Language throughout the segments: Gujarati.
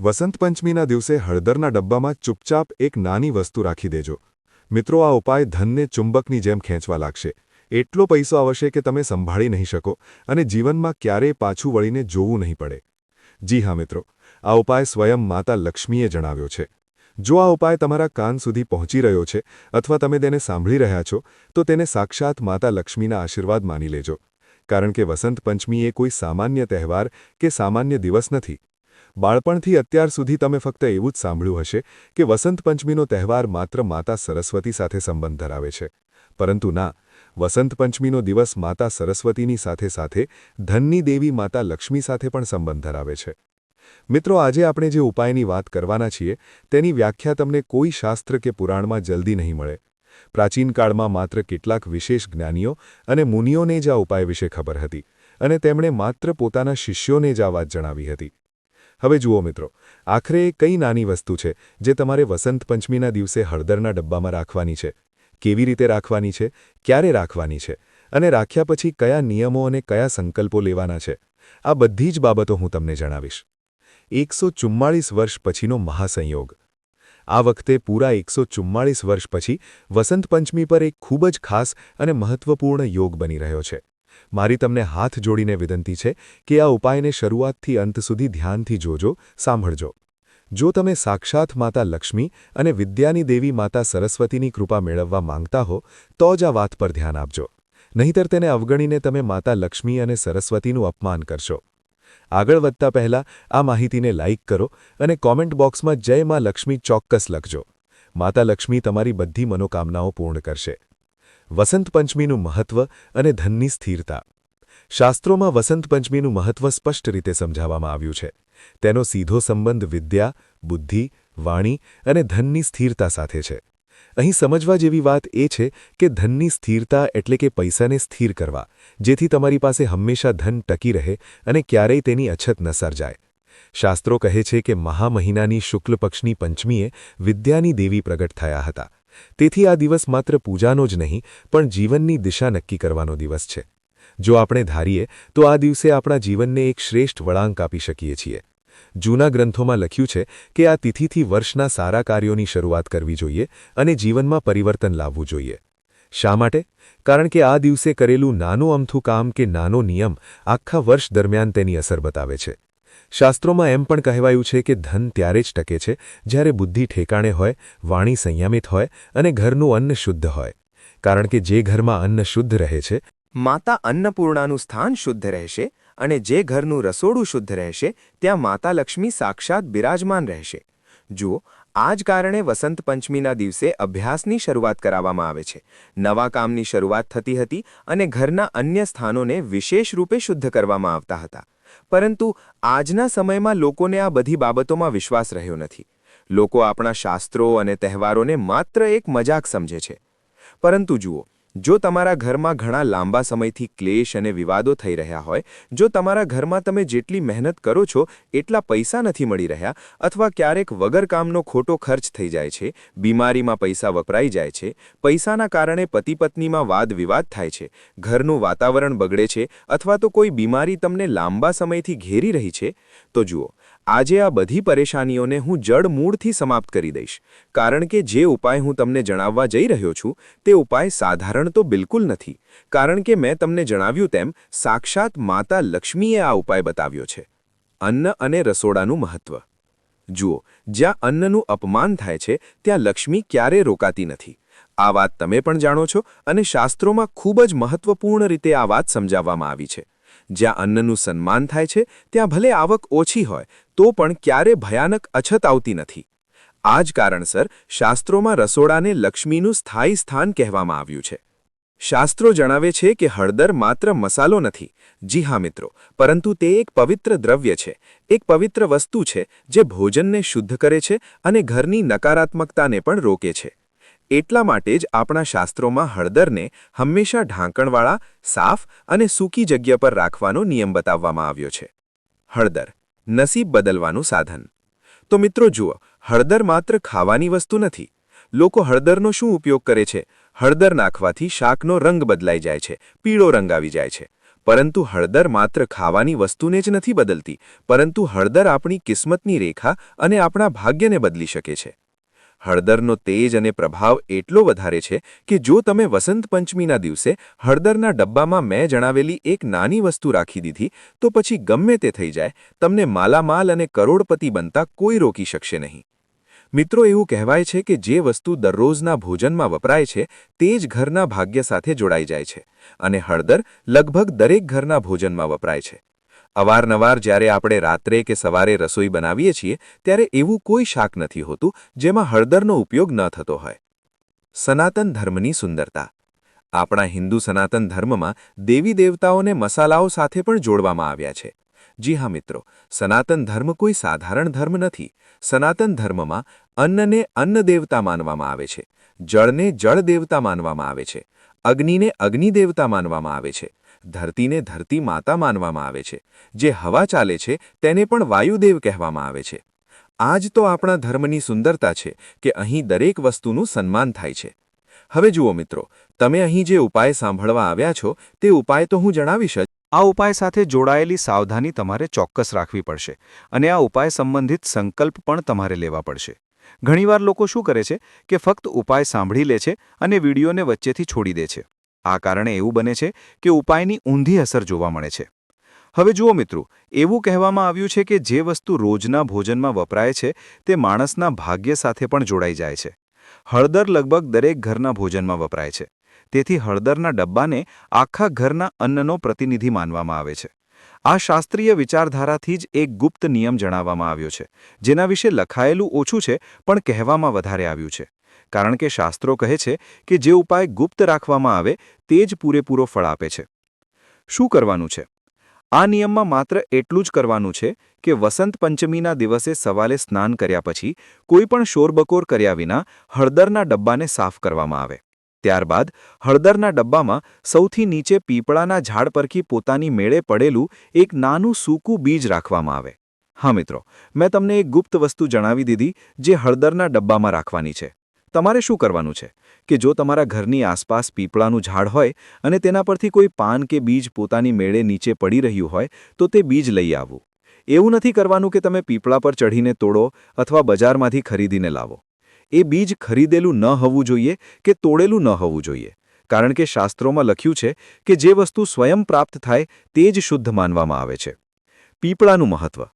વસંત પંચમીના દિવસે હળદરના ડબ્બામાં ચૂપચાપ એક નાની વસ્તુ રાખી દેજો. મિત્રો, આ ઉપાય ધનને ચુંબકની જેમ ખેંચવા લાગશે. એટલો પૈસો આવશે કે તમે સંભાળી નહીં શકો અને જીવનમાં ક્યારેય પાછું વળીને જોવું નહીં પડે. જી હા, મિત્રો, આ ઉપાય સ્વયં માતા લક્ષ્મીએ જણાવ્યો છે. જો આ ઉપાય તમારા કાન સુધી પહોંચી રહ્યો છે અથવા તમે તેને સાંભળી રહ્યા છો, તો તેને સાક્ષાત માતા લક્ષ્મીના આશીર્વાદ માની લેજો. કારણ કે વસંત પંચમી એ કોઈ સામાન્ય તહેવાર કે સામાન્ય દિવસ નથી. બાળપણથી અત્યાર સુધી તમે ફક્ત એવું જ સાંભળ્યું હશે કે વસંત પંચમીનો તહેવાર માત્ર માતા સરસ્વતી સાથે સંબંધ ધરાવે છે. પરંતુ ના, વસંત પંચમીનો દિવસ માતા સરસ્વતીની સાથે સાથે ધનની દેવી માતા લક્ષ્મી સાથે પણ સંબંધ ધરાવે છે. મિત્રો, આજે આપણે જે ઉપાયની વાત કરવાના છીએ, તેની વ્યાખ્યા તમને કોઈ શાસ્ત્ર કે પુરાણમાં જલ્દી નહીં મળે. પ્રાચીન કાળમાં માત્ર કેટલાક વિશેષ જ્ઞાનીઓ અને મુનિઓને જ આ ઉપાય વિશે ખબર હતી અને તેમણે માત્ર પોતાના શિષ્યોને જ આ વાત જણાવી હતી. હવે જુઓ મિત્રો, આખરે એ કઈ નાની વસ્તુ છે જે તમારે વસંત પંચમીના દિવસે હળદરના ડબ્બામાં રાખવાની છે? કેવી રીતે રાખવાની છે? ક્યારે રાખવાની છે? અને રાખ્યા પછી કયા નિયમો અને કયા સંકલ્પો લેવાના છે? આ બધી જ બાબતો હું તમને જણાવીશ. એકસો વર્ષ પછીનો મહાસંયોગ. આ વખતે પૂરા એકસો વર્ષ પછી વસંત પંચમી પર એક ખૂબ જ ખાસ અને મહત્વપૂર્ણ યોગ બની રહ્યો છે. મારી તમને હાથ જોડીને વિનંતી છે કે આ ઉપાયને શરૂઆતથી અંત સુધી ધ્યાનથી જોજો, સાંભળજો. જો તમે સાક્ષાત માતા લક્ષ્મી અને વિદ્યાની દેવી માતા સરસ્વતીની કૃપા મેળવવા માંગતા હો, તો જ આ વાત પર ધ્યાન આપજો. નહીંતર તેને અવગણીને તમે માતા લક્ષ્મી અને સરસ્વતીનું અપમાન કરશો. આગળ વધતા પહેલા આ માહિતીને લાઇક કરો અને કોમેન્ટ બોક્સમાં જય માં લક્ષ્મી ચોક્કસ લખજો. માતા લક્ષ્મી તમારી બધી મનોકામનાઓ પૂર્ણ કરશે. વસંત પંચમીનું મહત્વ અને ધનની સ્થિરતા. શાસ્ત્રોમાં વસંત પંચમીનું મહત્વ સ્પષ્ટ રીતે સમજાવવામાં આવ્યું છે. તેનો સીધો સંબંધ વિદ્યા, બુદ્ધિ, વાણી અને ધનની સ્થિરતા સાથે છે. અહીં સમજવા જેવી વાત એ છે કે ધનની સ્થિરતા એટલે કે પૈસાને સ્થિર કરવા, જેથી તમારી પાસે હંમેશા ધન ટકી રહે અને ક્યારેય તેની અછત ન સર્જાય. શાસ્ત્રો કહે છે કે મહામહિનાની શુક્લપક્ષની શુક્લ પક્ષની પંચમીએ વિદ્યાની દેવી પ્રગટ થયા હતા. તેથી આ દિવસ માત્ર પૂજાનો જ નહીં, પણ જીવનની દિશા નક્કી કરવાનો દિવસ છે. જો આપણે ધારીએ, તો આ દિવસે આપણા જીવનને એક શ્રેષ્ઠ વળાંક આપી શકીએ છીએ. જૂના ગ્રંથોમાં લખ્યું છે કે આ તિથિથી વર્ષના સારા કાર્યોની શરૂઆત કરવી જોઈએ અને જીવનમાં પરિવર્તન લાવવું જોઈએ. શા માટે? કારણ કે આ દિવસે કરેલું નાનું અમથું કામ કે નાનો નિયમ આખા વર્ષ દરમિયાન તેની અસર બતાવે છે. શાસ્ત્રોમાં એમ પણ કહેવાયું છે કે ધન ત્યારે જ ટકે છે જ્યારે બુદ્ધિ ઠેકાણે હોય, વાણી સંયમિત હોય અને ઘરનું અન્ન શુદ્ધ હોય. કારણ કે જે ઘરમાં અન્ન શુદ્ધ રહે છે, માતા અન્નપૂર્ણાનું સ્થાન શુદ્ધ રહેશે અને જે ઘરનું રસોડું શુદ્ધ રહેશે, ત્યાં માતા લક્ષ્મી સાક્ષાત બિરાજમાન રહેશે. જુઓ આ જ કારણે વસંત પંચમીના દિવસે અભ્યાસની શરૂઆત કરાવવામાં આવે છે. નવા કામની શરૂઆત થતી હતી અને ઘરના અન્ય સ્થાનોને વિશેષ રૂપે શુદ્ધ કરવામાં આવતા હતા. પરંતુ આજના સમયમાં લોકોને આ બધી બાબતોમાં વિશ્વાસ રહ્યો નથી. લોકો આપણા શાસ્ત્રો અને તહેવારોને માત્ર એક મજાક સમજે છે. પરંતુ જુઓ જો તમારા ઘરમાં ઘણા લાંબા સમયથી ક્લેશ અને વિવાદો થઈ રહ્યા હોય, જો તમારા ઘરમાં તમે જેટલી મહેનત કરો છો, એટલા પૈસા નથી મળી રહ્યા અથવા ક્યારેક વગર કામનો ખોટો ખર્ચ થઈ જાય છે, બીમારીમાં પૈસા વપરાઈ જાય છે, પૈસાના કારણે પતિ પત્નીમાં વાદ વિવાદ થાય છે, ઘરનું વાતાવરણ બગડે છે અથવા તો કોઈ બીમારી તમને લાંબા સમયથી ઘેરી રહી છે, તો જુઓ આજે આ બધી પરેશાનીઓને હું જડ મૂળથી સમાપ્ત કરી દઈશ. કારણ કે જે ઉપાય હું તમને જણાવવા જઈ રહ્યો છું, તે ઉપાય સાધારણ તો બિલકુલ નથી. કારણ કે મેં તમને જણાવ્યું તેમ, સાક્ષાત માતા લક્ષ્મીએ આ ઉપાય બતાવ્યો છે. અન્ન અને રસોડાનું મહત્વ. જુઓ, જ્યાં અન્નનું અપમાન થાય છે, ત્યાં લક્ષ્મી ક્યારે રોકાતી નથી. આ વાત તમે પણ જાણો છો અને શાસ્ત્રોમાં ખૂબ જ મહત્વપૂર્ણ રીતે આ વાત સમજાવવામાં આવી છે. જ્યાં અન્નનું સન્માન થાય છે, ત્યાં ભલે આવક ઓછી હોય, તો પણ ક્યારે ભયાનક અછત આવતી નથી. આ જ કારણસર શાસ્ત્રોમાં રસોડાને લક્ષ્મીનું સ્થાયી સ્થાન કહેવામાં આવ્યું છે. શાસ્ત્રો જણાવે છે કે હળદર માત્ર મસાલો નથી. જી હા મિત્રો, પરંતુ તે એક પવિત્ર દ્રવ્ય છે. એક પવિત્ર વસ્તુ છે જે ભોજનને શુદ્ધ કરે છે અને ઘરની નકારાત્મકતાને પણ રોકે છે. એટલા માટે જ આપણા શાસ્ત્રોમાં હળદરને હંમેશા ઢાંકણવાળા, સાફ અને સૂકી જગ્યા પર રાખવાનો નિયમ બતાવવામાં આવ્યો છે. હળદર, નસીબ બદલવાનું સાધન. તો મિત્રો જુઓ, હળદર માત્ર ખાવાની વસ્તુ નથી. લોકો હળદરનો શું ઉપયોગ કરે છે? હળદર નાખવાથી શાકનો રંગ બદલાઈ જાય છે, પીળો રંગ આવી જાય છે. પરંતુ હળદર માત્ર ખાવાની વસ્તુને જ નથી બદલતી, પરંતુ હળદર આપણી કિસ્મતની રેખા અને આપણા ભાગ્યને બદલી શકે છે. હળદરનો તેજ અને પ્રભાવ એટલો વધારે છે કે જો તમે વસંત પંચમીના દિવસે હળદરના ડબ્બામાં મેં જણાવેલી એક નાની વસ્તુ રાખી દીધી, તો પછી ગમે તે થઈ જાય, તમને માલામાલ અને કરોડપતિ બનતા કોઈ રોકી શકશે નહીં. મિત્રો, એવું કહેવાય છે કે જે વસ્તુ દરરોજના ભોજનમાં વપરાય છે, તે જ ઘરના ભાગ્ય સાથે જોડાઈ જાય છે અને હળદર લગભગ દરેક ઘરના ભોજનમાં વપરાય છે. અવારનવાર જ્યારે આપણે રાત્રે કે સવારે રસોઈ બનાવીએ છીએ, ત્યારે એવું કોઈ શાક નથી હોતું જેમાં હળદરનો ઉપયોગ ન થતો હોય. સનાતન ધર્મની સુંદરતા. આપણા હિન્દુ સનાતન ધર્મમાં દેવી દેવતાઓને મસાલાઓ સાથે પણ જોડવામાં આવ્યા છે. જી હા મિત્રો, સનાતન ધર્મ કોઈ સાધારણ ધર્મ નથી. સનાતન ધર્મમાં અન્નને અન્ન દેવતા માનવામાં આવે છે. જળને જળ દેવતા માનવામાં આવે છે. અગ્નિને અગ્નિ દેવતા માનવામાં આવે છે. ધરતીને ધરતી માતા માનવામાં આવે છે. જે હવા ચાલે છે, તેને પણ વાયુદેવ કહેવામાં આવે છે. આ જ તો આપણા ધર્મની સુંદરતા છે કે અહીં દરેક વસ્તુનું સન્માન થાય છે. હવે જુઓ મિત્રો, તમે અહીં જે ઉપાય સાંભળવા આવ્યા છો, તે ઉપાય તો હું જણાવીશ જ. આ ઉપાય સાથે જોડાયેલી સાવધાની તમારે ચોક્કસ રાખવી પડશે અને આ ઉપાય સંબંધિત સંકલ્પ પણ તમારે લેવા પડશે. ઘણીવાર લોકો શું કરે છે કે ફક્ત ઉપાય સાંભળી લે છે અને વિડીયોને વચ્ચેથી છોડી દે છે. આ કારણે એવું બને છે કે ઉપાયની ઊંધી અસર જોવા મળે છે. હવે જુઓ મિત્રો, એવું કહેવામાં આવ્યું છે કે જે વસ્તુ રોજના ભોજનમાં વપરાય છે, તે માણસના ભાગ્ય સાથે પણ જોડાઈ જાય છે. હળદર લગભગ દરેક ઘરના ભોજનમાં વપરાય છે. તેથી હળદરના ડબ્બાને આખા ઘરના અન્નનો પ્રતિનિધિ માનવામાં આવે છે. આ શાસ્ત્રીય વિચારધારાથી જ એક ગુપ્ત નિયમ જણાવવામાં આવ્યો છે, જેના વિશે લખાયેલું ઓછું છે, પણ કહેવામાં વધારે આવ્યું છે. કારણ કે શાસ્ત્રો કહે છે કે જે ઉપાય ગુપ્ત રાખવામાં આવે, તે જ પૂરેપૂરો ફળ આપે છે. શું કરવાનું છે? આ નિયમમાં માત્ર એટલું જ કરવાનું છે કે વસંત પંચમીના દિવસે સવાલે સ્નાન કર્યા પછી કોઈપણ શોરબકોર કર્યા વિના હળદરના ડબ્બાને સાફ કરવામાં આવે. ત્યારબાદ હળદરના ડબ્બામાં સૌથી નીચે પીપળાના ઝાડ પરથી પોતાની મેળે પડેલું એક નાનું સૂકું બીજ રાખવામાં આવે. હા મિત્રો, મેં તમને એક ગુપ્ત વસ્તુ જણાવી દીધી જે હળદરના ડબ્બામાં રાખવાની છે. તમારે શું કરવાનું છે? કે જો તમારા ઘરની આસપાસ પીપળાનું ઝાડ હોય અને તેના પરથી કોઈ પાન કે બીજ પોતાની મેળે નીચે પડી રહ્યું હોય, તો તે બીજ લઈ આવવું એવું નથી કરવાનું કે તમે પીપળા પર ચઢીને તોડો અથવા બજારમાંથી ખરીદીને લાવો. એ બીજ ખરીદેલું ન હોવું જોઈએ કે તોડેલું ન હોવું જોઈએ. કારણ કે શાસ્ત્રોમાં લખ્યું છે કે જે વસ્તુ સ્વયં પ્રાપ્ત થાય, તે જ શુદ્ધ માનવામાં આવે છે. પીપળાનું મહત્વ.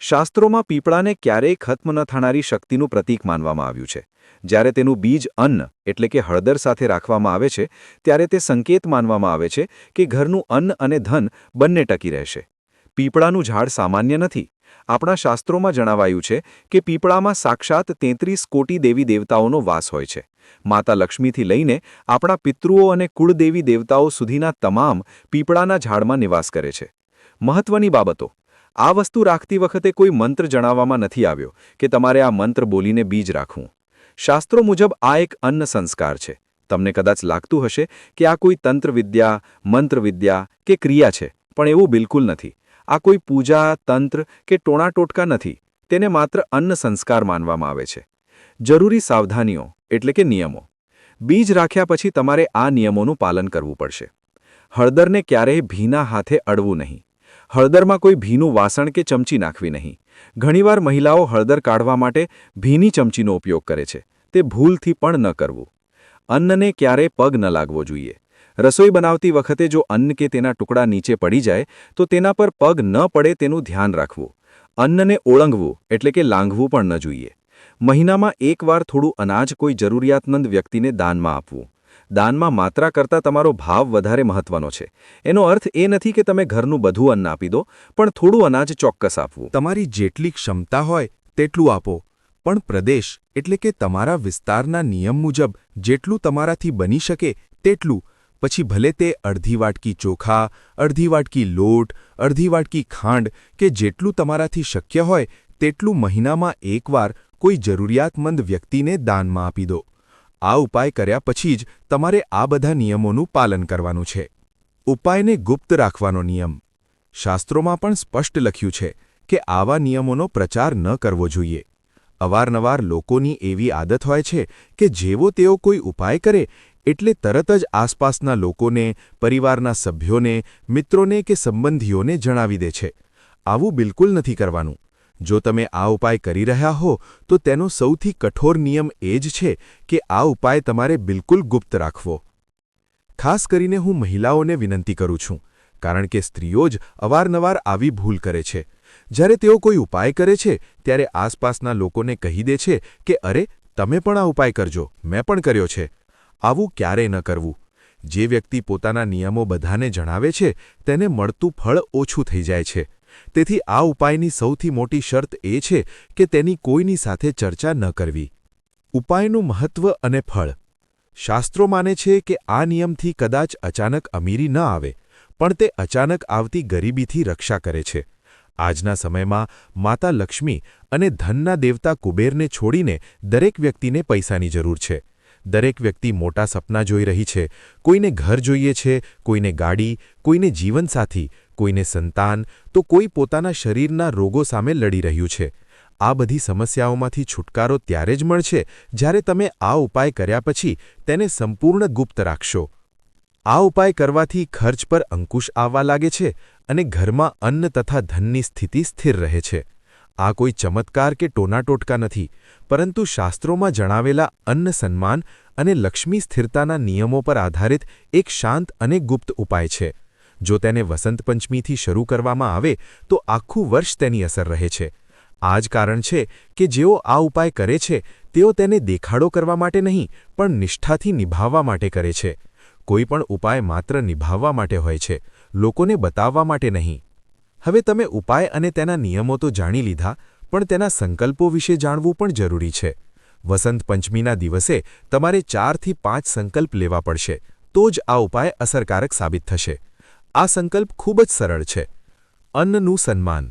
શાસ્ત્રોમાં પીપળાને ક્યારેય ખત્મ ન થનારી શક્તિનું પ્રતીક માનવામાં આવ્યું છે. જ્યારે તેનું બીજ અન્ન, એટલે કે હળદર સાથે રાખવામાં આવે છે, ત્યારે તે સંકેત માનવામાં આવે છે કે ઘરનું અન્ન અને ધન બંને ટકી રહેશે. પીપળાનું ઝાડ સામાન્ય નથી. આપણા શાસ્ત્રોમાં જણાવાયું છે કે પીપળામાં સાક્ષાત તેત્રીસ કોટી દેવી દેવતાઓનો વાસ હોય છે. માતા લક્ષ્મીથી લઈને આપણા પિતૃઓ અને કુળદેવી દેવતાઓ સુધીના તમામ પીપળાના ઝાડમાં નિવાસ કરે છે. મહત્વની બાબતો. આ વસ્તુ રાખતી વખતે કોઈ મંત્ર જણાવવામાં નથી આવ્યો કે તમારે આ મંત્ર બોલીને બીજ રાખવું. શાસ્ત્રો મુજબ આ એક અન્ન સંસ્કાર છે. તમને કદાચ લાગતું હશે કે આ કોઈ તંત્રવિદ્યા મંત્રવિદ્યા કે ક્રિયા છે, પણ એવું બિલકુલ નથી. આ કોઈ પૂજા, તંત્ર કે ટોણાટોટકા નથી. તેને માત્ર અન્ન સંસ્કાર માનવામાં આવે છે. જરૂરી સાવધાનીઓ એટલે કે નિયમો. બીજ રાખ્યા પછી તમારે આ નિયમોનું પાલન કરવું પડશે. હળદરને ક્યારેય ભીના હાથે અડવું નહીં. હળદરમાં કોઈ ભીનું વાસણ કે ચમચી નાખવી નહીં. ઘણીવાર મહિલાઓ હળદર કાઢવા માટે ભીની ચમચીનો ઉપયોગ કરે છે. તે ભૂલથી પણ ન કરવું. અન્નને ક્યારેય પગ ન લાગવો જોઈએ. રસોઈ બનાવતી વખતે જો અન્ન કે તેના ટુકડા નીચે પડી જાય, તો તેના પર પગ ન પડે તેનું ધ્યાન રાખવું. અન્નને ઓળંગવું એટલે કે લાંઘવું પણ ન જોઈએ. મહિનામાં એકવાર થોડું અનાજ કોઈ જરૂરિયાતમંદ વ્યક્તિને દાનમાં આપવું. દાનમાં માત્રા કરતાં તમારો ભાવ વધારે મહત્વનો છે. એનો અર્થ એ નથી કે તમે ઘરનું બધું અન્ન આપી દો, પણ થોડું અનાજ ચોક્કસ આપવું. તમારી જેટલી ક્ષમતા હોય, તેટલું આપો. પણ પ્રદેશ, એટલે કે તમારા વિસ્તારના નિયમ મુજબ, જેટલું તમારાથી બની શકે, તેટલું. પછી ભલે તે અડધી વાટકી ચોખા, અડધી વાટકી લોટ, અડધી વાટકી ખાંડ, કે જેટલું તમારાથી શક્ય હોય, તેટલું મહિનામાં એકવાર કોઈ જરૂરિયાતમંદ વ્યક્તિને દાનમાં આપી દો. આ ઉપાય કર્યા પછી જ તમારે આ બધા નિયમોનું પાલન કરવાનું છે. ઉપાયને ગુપ્ત રાખવાનો નિયમ. શાસ્ત્રોમાં પણ સ્પષ્ટ લખ્યું છે કે આવા નિયમોનો પ્રચાર ન કરવો જોઈએ. અવારનવાર લોકોની એવી આદત હોય છે કે જેવો તેઓ કોઈ ઉપાય કરે, એટલે તરત જ આસપાસના લોકોને, પરિવારના સભ્યોને, મિત્રોને કે સંબંધીઓને જણાવી દે છે. આવું બિલકુલ નથી કરવાનું. જો તમે આ ઉપાય કરી રહ્યા હો, તો તેનો સૌથી કઠોર નિયમ એ જ છે કે આ ઉપાય તમારે બિલકુલ ગુપ્ત રાખવો. ખાસ કરીને હું મહિલાઓને વિનંતી કરું છું, કારણ કે સ્ત્રીઓ જ અવારનવાર આવી ભૂલ કરે છે. જ્યારે તેઓ કોઈ ઉપાય કરે છે, ત્યારે આસપાસના લોકોને કહી દે છે કે, અરે, તમે પણ આ ઉપાય કરજો, મેં પણ કર્યો છે. આવું ક્યારેય ન કરવું. જે વ્યક્તિ પોતાના નિયમો બધાને જણાવે છે, તેને મળતું ફળ ઓછું થઈ જાય છે. તેથી આ ઉપાયની સૌથી મોટી શરત એ છે કે તેની કોઈની સાથે ચર્ચા ન કરવી. ઉપાયનું મહત્વ અને ફળ. શાસ્ત્રો માને છે કે આ નિયમથી કદાચ અચાનક અમીરી ન આવે, પણ તે અચાનક આવતી ગરીબીથી રક્ષા કરે છે. આજના સમયમાં માતા લક્ષ્મી અને ધનના દેવતા કુબેરને છોડીને દરેક વ્યક્તિને પૈસાની જરૂર છે. દરેક વ્યક્તિ મોટા સપના જોઈ રહી છે. કોઈને ઘર જોઈએ છે, કોઈને ગાડી, કોઈને જીવનસાથી કોઈને સંતાન, તો કોઈ પોતાના શરીરના રોગો સામે લડી રહ્યું છે. આ બધી સમસ્યાઓમાંથી છુટકારો ત્યારે જ મળશે જ્યારે તમે આ ઉપાય કર્યા પછી તેને સંપૂર્ણ ગુપ્ત રાખશો. આ ઉપાય કરવાથી ખર્ચ પર અંકુશ આવવા લાગે છે અને ઘરમાં અન્ન તથા ધનની સ્થિતિ સ્થિર રહે છે. આ કોઈ ચમત્કાર કે ટોનાટોટકા નથી, પરંતુ શાસ્ત્રોમાં જણાવેલા અન્ન સન્માન અને લક્ષ્મી સ્થિરતાના નિયમો પર આધારિત એક શાંત અને ગુપ્ત ઉપાય છે. જો તેને વસંત પંચમીથી શરૂ કરવામાં આવે, તો આખું વર્ષ તેની અસર રહે છે. આ જ કારણ છે કે જેઓ આ ઉપાય કરે છે, તેઓ તેને દેખાડો કરવા માટે નહીં, પણ નિષ્ઠાથી નિભાવવા માટે કરે છે. કોઈ પણ ઉપાય માત્ર નિભાવવા માટે હોય છે, લોકોને બતાવવા માટે નહીં. હવે તમે ઉપાય અને તેના નિયમો તો જાણી લીધા, પણ તેના સંકલ્પો વિશે જાણવું પણ જરૂરી છે. વસંત પંચમીના દિવસે તમારે ચારથી પાંચ સંકલ્પ લેવા પડશે, તો જ આ ઉપાય અસરકારક સાબિત થશે. આ સંકલ્પ ખૂબ જ સરળ છે. અન્નનું સન્માન.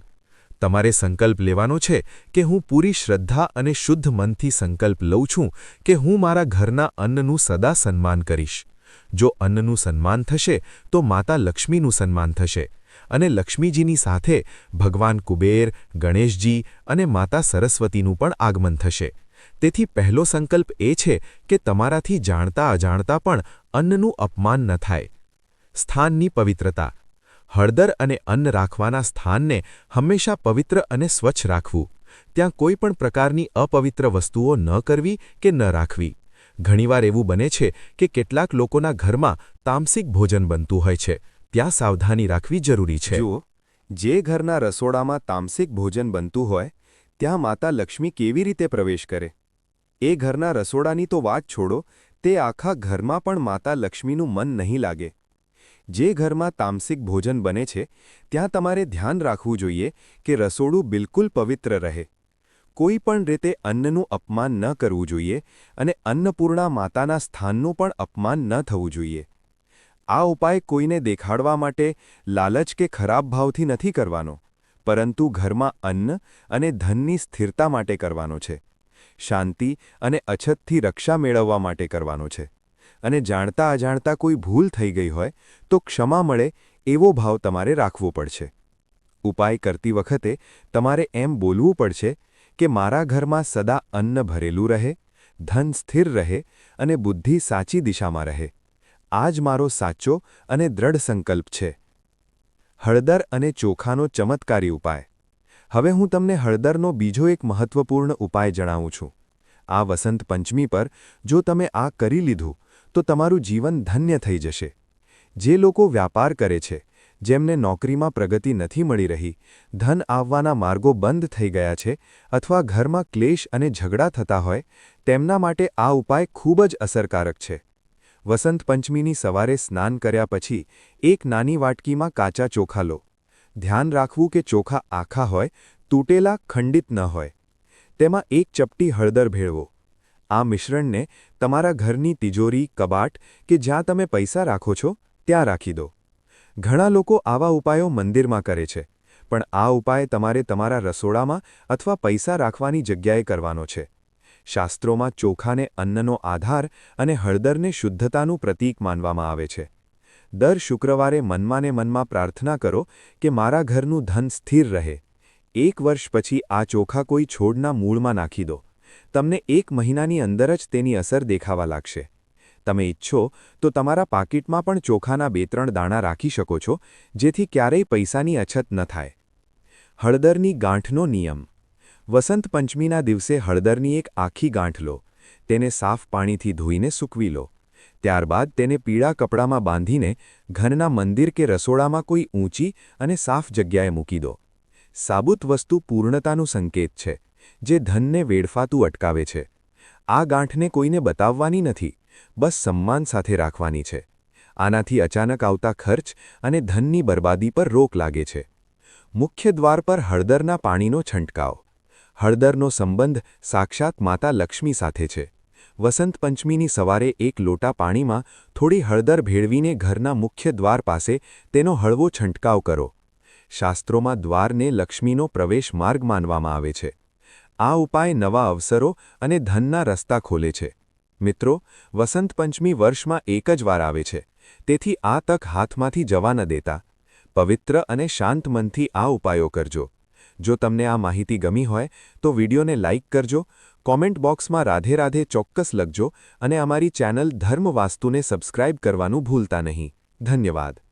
તમારે સંકલ્પ લેવાનો છે કે હું પૂરી શ્રદ્ધા અને શુદ્ધ મનથી સંકલ્પ લઉં છું કે હું મારા ઘરના અન્નનું સદા સન્માન કરીશ. જો અન્નનું સન્માન થશે, તો માતા લક્ષ્મીનું સન્માન થશે અને લક્ષ્મીજીની સાથે ભગવાન કુબેર, ગણેશજી અને માતા સરસ્વતીનું પણ આગમન થશે. તેથી પહેલો સંકલ્પ એ છે કે તમારાથી જાણતા અજાણતા પણ અન્નનું અપમાન ન થાય. સ્થાનની પવિત્રતા. હળદર અને અન્ન રાખવાના સ્થાનને હંમેશા પવિત્ર અને સ્વચ્છ રાખવું. ત્યાં કોઈ પણ પ્રકારની અપવિત્ર વસ્તુઓ ન કરવી કે ન રાખવી. ઘણીવાર એવું બને છે કે કેટલાક લોકોના ઘરમાં તામસિક ભોજન બનતું હોય છે. ત્યાં સાવધાની રાખવી જરૂરી છે. જુઓ, જે ઘરના રસોડામાં તામસિક ભોજન બનતું હોય, ત્યાં માતા લક્ષ્મી કેવી રીતે પ્રવેશ કરે? એ ઘરના રસોડાની તો વાત છોડો, તે આખા ઘરમાં પણ માતા લક્ષ્મીનું મન નહીં લાગે. જે ઘરમાં તામસિક ભોજન બને છે, ત્યાં તમારે ધ્યાન રાખવું જોઈએ કે રસોડું બિલકુલ પવિત્ર રહે. કોઈ પણ રીતે અન્નનું અપમાન ન કરવું જોઈએ અને અન્નપૂર્ણા માતાના સ્થાનનું પણ અપમાન ન થવું જોઈએ. આ ઉપાય કોઈને દેખાડવા માટે લાલચ કે ખરાબ ભાવથી નથી કરવાનો, પરંતુ ઘરમાં અન્ન અને ધનની સ્થિરતા માટે કરવાનો છે. શાંતિ અને અછતથી રક્ષા મેળવવા માટે કરવાનો છે. અને જાણતા અજાણતા કોઈ ભૂલ થઈ ગઈ હોય, તો ક્ષમા મળે એવો ભાવ તમારે રાખવો પડશે. ઉપાય કરતી વખતે તમારે એમ બોલવું પડશે કે મારા ઘરમાં સદા અન્ન ભરેલું રહે, ધન સ્થિર રહે અને બુદ્ધિ સાચી દિશામાં રહે. આ જ મારો સાચો અને દ્રઢ સંકલ્પ છે. હળદર અને ચોખાનો ચમત્કારી ઉપાય. હવે હું તમને હળદરનો બીજો એક મહત્વપૂર્ણ ઉપાય જણાવું છું. આ વસંત પંચમી પર જો તમે આ કરી લીધું તો તમારું જીવન ધન્ય થઈ જશે. જે લોકો વ્યાપાર કરે છે, જેમને નોકરીમાં પ્રગતિ નથી મળી રહી, ધન આવવાના માર્ગો બંધ થઈ ગયા છે અથવા ઘરમાં ક્લેશ અને ઝઘડા થતા હોય, તેમના માટે આ ઉપાય ખૂબ જ અસરકારક છે. વસંત પંચમીની સવારે સ્નાન કર્યા પછી એક નાની વાટકીમાં કાચા ચોખા લો. ધ્યાન રાખવું કે ચોખા આખા હોય, તૂટેલા, ખંડિત ન હોય. તેમાં એક ચપટી હળદર ભેળવો. આ મિશ્રણને તમારા ઘરની તિજોરી, કબાટ કે જ્યાં તમે પૈસા રાખો છો, ત્યાં રાખી દો. ઘણા લોકો આવા ઉપાયો મંદિરમાં કરે છે, પણ આ ઉપાય તમારે તમારા રસોડામાં અથવા પૈસા રાખવાની જગ્યાએ કરવાનો છે. શાસ્ત્રોમાં ચોખાને અન્નનો આધાર અને હળદરને શુદ્ધતાનું પ્રતીક માનવામાં આવે છે. દર શુક્રવારે મનમાંને મનમાં પ્રાર્થના કરો કે મારા ઘરનું ધન સ્થિર રહે. એક વર્ષ પછી આ ચોખા કોઈ છોડના મૂળમાં નાખી દો. તમને એક મહિનાની અંદર જ તેની અસર દેખાવા લાગશે. તમે ઈચ્છો તો તમારા પાકીટમાં પણ ચોખાના બે ત્રણ દાણા રાખી શકો છો, જેથી ક્યારેય પૈસાની અછત ન થાય. હળદરની ગાંઠનો નિયમ. વસંત પંચમીના દિવસે હળદરની એક આખી ગાંઠ લો. તેને સાફ પાણીથી ધોઈને સૂકવી લો. ત્યારબાદ તેને પીળા કપડામાં બાંધીને ઘરના મંદિર કે રસોડામાં કોઈ ઊંચી અને સાફ જગ્યાએ મૂકી દો. સાબુત વસ્તુ પૂર્ણતાનું સંકેત છે. જે ધનને વેડફાતું અટકાવે છે. આ ગાંઠને કોઈને બતાવવાની નથી, બસ સન્માન સાથે રાખવાની છે. આનાથી અચાનક આવતા ખર્ચ અને ધનની બરબાદી પર રોક લાગે છે. મુખ્ય દ્વાર પર હળદરના પાણીનો છંટકાવ. હળદરનો સંબંધ સાક્ષાત માતા લક્ષ્મી સાથે છે. વસંત પંચમીની સવારે એક લોટા પાણીમાં થોડી હળદર ભેળવીને ઘરના મુખ્ય દ્વાર પાસે તેનો હળવો છંટકાવ કરો. શાસ્ત્રોમાં દ્વારને લક્ષ્મીનો પ્રવેશ માર્ગ માનવામાં આવે છે. આ ઉપાય નવા અવસરો અને ધનના રસ્તા ખોલે છે. મિત્રો, વસંત પંચમી વર્ષમાં એક જ વાર આવે છે. તેથી આ તક હાથમાંથી જવા ન દેતા. પવિત્ર અને શાંત મનથી આ ઉપાયો કરજો. જો તમને આ માહિતી ગમી હોય, તો વિડીયોને લાઇક કરજો, કોમેન્ટ બોક્સમાં રાધે રાધે ચોક્કસ લખજો અને અમારી ચેનલ ધર્મ વાસ્તુને સબસ્ક્રાઇબ કરવાનું ભૂલતા નહીં. ધન્યવાદ.